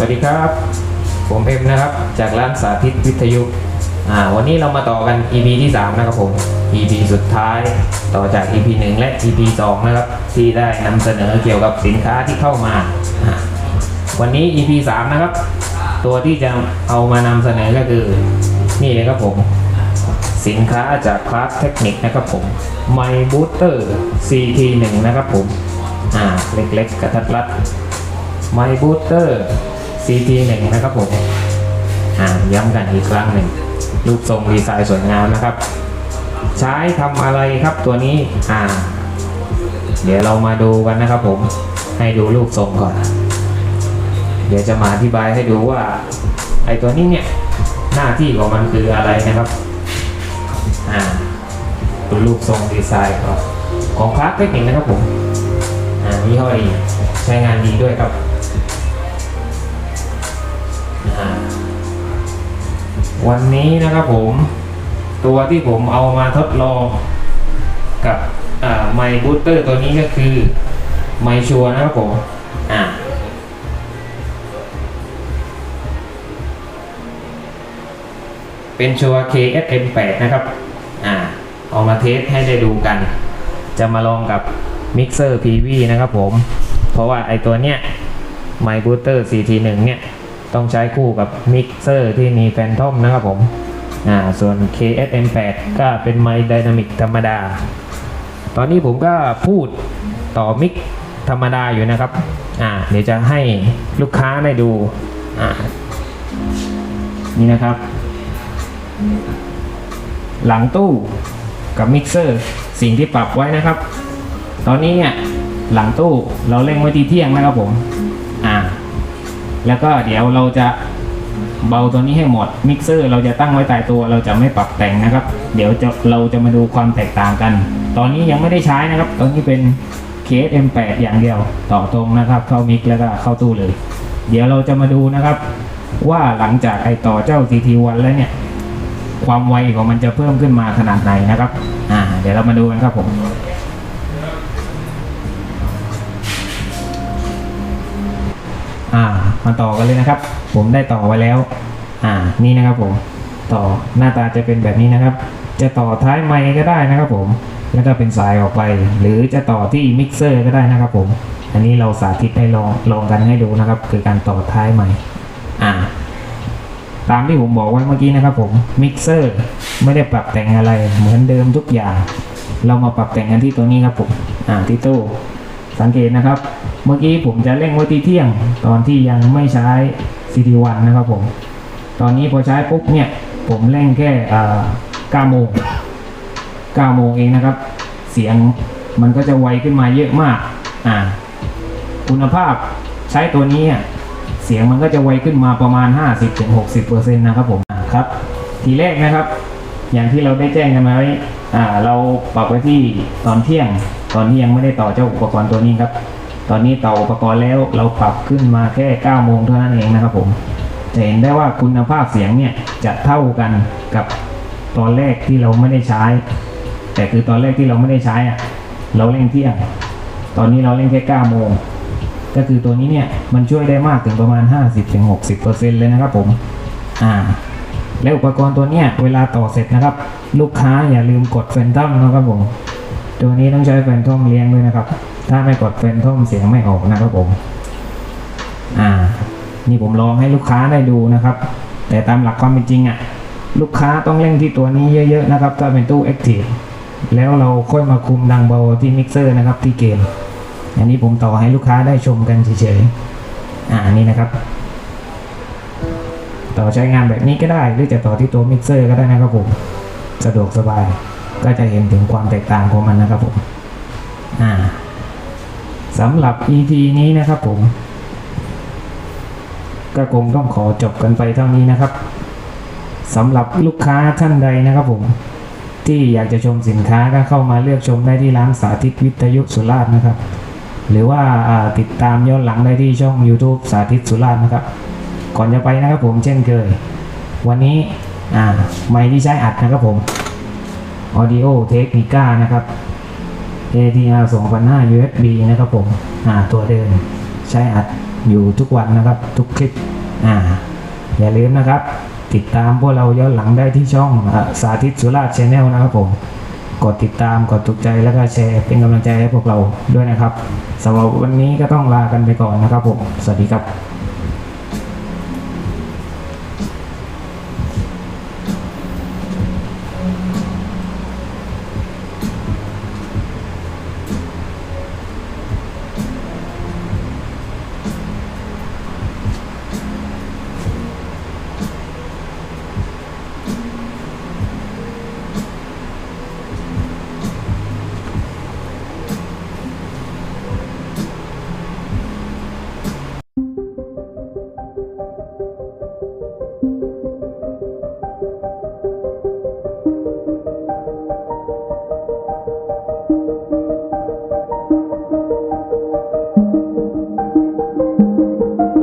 วัสดีครับ ผมเอ็มนะครับจากร้านสาธิตวิทยุอ่าวันนี้เรามาต่อกัน EP ที่ 3 นะครับผม EP สุดท้ายต่อจาก EP 1 และ EP 2 นะครับ ที่ได้นำเสนอเกี่ยวกับสินค้าที่เข้ามา วันนี้ EP 3 นะครับ ตัวที่จะเอามานำเสนอก็คือนี่เลยครับผม สินค้าจากคลาสเทคนิคนะครับผมไมบูเตอร์ CT1 นะครับผมอ่าเล็กๆกระทัดรัดไมบูเตอร์ CT1 นะครับผมอ่าย้ำกันอีกครั้งหนึ่งรูปทรงดีไซน์สวยงามนะครับ ใช้ทำอะไรครับตัวนี้อ่า เดี๋ยวเรามาดูกันนะครับผมให้ดูรูปทรงก่อน เดี๋ยวจะมาอธิบายให้ดูว่าไอตัวนี้เนี่ยหน้าที่ของมันคืออะไรนะครับอ่าดูรูปทรงดีไซน์ก่อนของคลาสเทคนิคนะครับผมอ่ายี่ห้อดีใช้งานดีด้วยครับ วันนี้นะครับผม ตัวที่ผมเอามาทดลองกับไมบูเตอร์ตัวนี้ก็คือไมชัวนะครับผมอ่าเป็นชัว KSM8 นะครับอ่าเอามาเทสให้ได้ดูกัน จะมาลองกับมิกเซอร์ PV นะครับผม เพราะว่าไอตัวเนี้ยไมบูเตอร์ CT1 เนี่ย ต้องใช้คู่กับมิกเซอร์ที่มีแฟนทอมนะครับผมอ่าส่วน KSM8 ก็เป็นไมค์ไดนามิกธรรมดา ตอนนี้ผมก็พูดต่อมิกธรรมดาอยู่นะครับอ่าเดี๋ยวจะให้ลูกค้าได้ดูอ่านี่นะครับ หลังตู้กับมิกเซอร์สิ่งที่ปรับไว้นะครับ ตอนนี้เนี่ยหลังตู้เราเร่งไว้ที่เที่ยงนะครับผมอ่า แล้วก็เดี๋ยวเราจะเบาตัวนี้ให้หมดมิกเซอร์เราจะตั้งไว้ตายตัวเราจะไม่ปรับแต่งนะครับ เดี๋ยวจะเราจะมาดูความแตกต่างกัน ตอนนี้ยังไม่ได้ใช้นะครับ ตอนนี้เป็น KSM8 อย่างเดียวต่อตรงนะครับ เข้ามิกแล้วก็เข้าตู้เลย เดี๋ยวเราจะมาดูนะครับ ว่าหลังจากไอต่อเจ้า CT1 แล้วเนี่ย ความไวของมันจะเพิ่มขึ้นมาขนาดไหนนะครับ อ่า เดี๋ยวเรามาดูกันครับผม มาต่อกันเลยนะครับ ผมได้ต่อไว้แล้ว อ่า นี่นะครับผม ต่อหน้าตาจะเป็นแบบนี้นะครับ จะต่อท้ายไมค์ก็ได้นะครับผม แล้วก็เป็นสายออกไป หรือจะต่อที่มิกเซอร์ก็ได้นะครับผม อันนี้เราสาธิตให้ลองลองกันให้ดูนะครับ คือการต่อท้ายไมค์อ่า ตามที่ผมบอกไว้เมื่อกี้นะครับผม มิกเซอร์ไม่ได้ปรับแต่งอะไร เหมือนเดิมทุกอย่าง เรามาปรับแต่งกันที่ตัวนี้ครับผม อ่าที่ตู้สังเกตนะครับ เมื่อกี้ผมจะเร่งไว้ที่เที่ยง ตอนที่ยังไม่ใช้ CD1 นะครับผม ตอนนี้พอใช้ปุ๊บเนี่ย ผมเร่งแค่อ่า9โมง9โมงเองนะครับ เสียงมันก็จะไวขึ้นมาเยอะมาก อ่า คุณภาพใช้ตัวนี้เสียงมันก็จะไวขึ้นมาประมาณ 50-60%นะครับผมครับ ทีแรกนะครับ อย่างที่เราได้แจ้งกันมาไว้อ่า เราปรับไว้ที่ตอนเที่ยง ตอนนี้ยังไม่ได้ต่อเจ้าอุปกรณ์ตัวนี้ครับ ตอนนี้ต่ออุปกรณ์แล้วเราปรับขึ้นมาแค่9โมงเท่านั้นเองนะครับผมจะเห็นได้ว่าคุณภาพเสียงเนี่ยจะเท่ากันกับตอนแรกที่เราไม่ได้ใช้ แต่คือตอนแรกที่เราไม่ได้ใช้อะเราเร่งเที่ยง ตอนนี้เราเร่งแค่9โมงก็คือตัวนี้เนี่ยมันช่วยได้มากถึงประมาณ 50-60%เลยนะครับผมอ่าและอุปกรณ์ตัวเนี้ยเวลาต่อเสร็จนะครับ ลูกค้าอย่าลืมกดแฟนทอมนะครับผม ตัวนี้ต้องใช้แฟนทอมเลี้ยงด้วยนะครับ ถ้าไม่กดแฟนทอมเสียงไม่ออกนะครับผมอ่า นี่ผมลองให้ลูกค้าได้ดูนะครับ แต่ตามหลักความเป็นจริงอะ่ะลูกค้าต้องเร่งที่ตัวนี้เยอะๆนะครับ ถ้าเป็นตู้ Active แล้วเราค่อยมาคุมดังเบาที่มิกเซอร์นะครับที่เกม อันนี้ผมต่อให้ลูกค้าได้ชมกันเฉยๆอ่านี่นะครับ ต่อใช้งานแบบนี้ก็ได้ หรือจะต่อที่ตัวมิกเซอร์ก็ได้นะครับผม สะดวกสบาย ก็จะเห็นถึงความแตกต่างของมันนะครับผมอ่าสำหรับ EP นี้นะครับผม ก็คงต้องขอจบกันไปเท่านี้นะครับสำหรับลูกค้าท่านใดนะครับผม ที่อยากจะชมสินค้าก็เข้ามาเลือกชมได้ที่ร้านสาธิตวิทยุสุราษฎร์นะครับ หรือว่าติดตามย้อนหลังได้ที่ช่อง YouTube สาธิตสุราษฎร์นะครับ ก่อนจะไปนะครับผมเช่นเคยวันนี้ไมค์ที่ใช้อัดนะครับผม Audio Technica นะครับ ATR 2005 USB นะครับผมอ่าตัวเดิมใช้อัดอยู่ทุกวันนะครับ ทุกคลิปอ่าอย่าลืมนะครับ ติดตามพวกเราย้อนหลังได้ที่ช่องอสาธิตสุราชชแนลนะครับผมกดติดตามกดถูกใจแล้วก็แชร์เป็นกำลังใจให้พวกเราด้วยนะครับสำหรับวันนี้ก็ต้องลากันไปก่อนนะครับผม สวัสดีครับ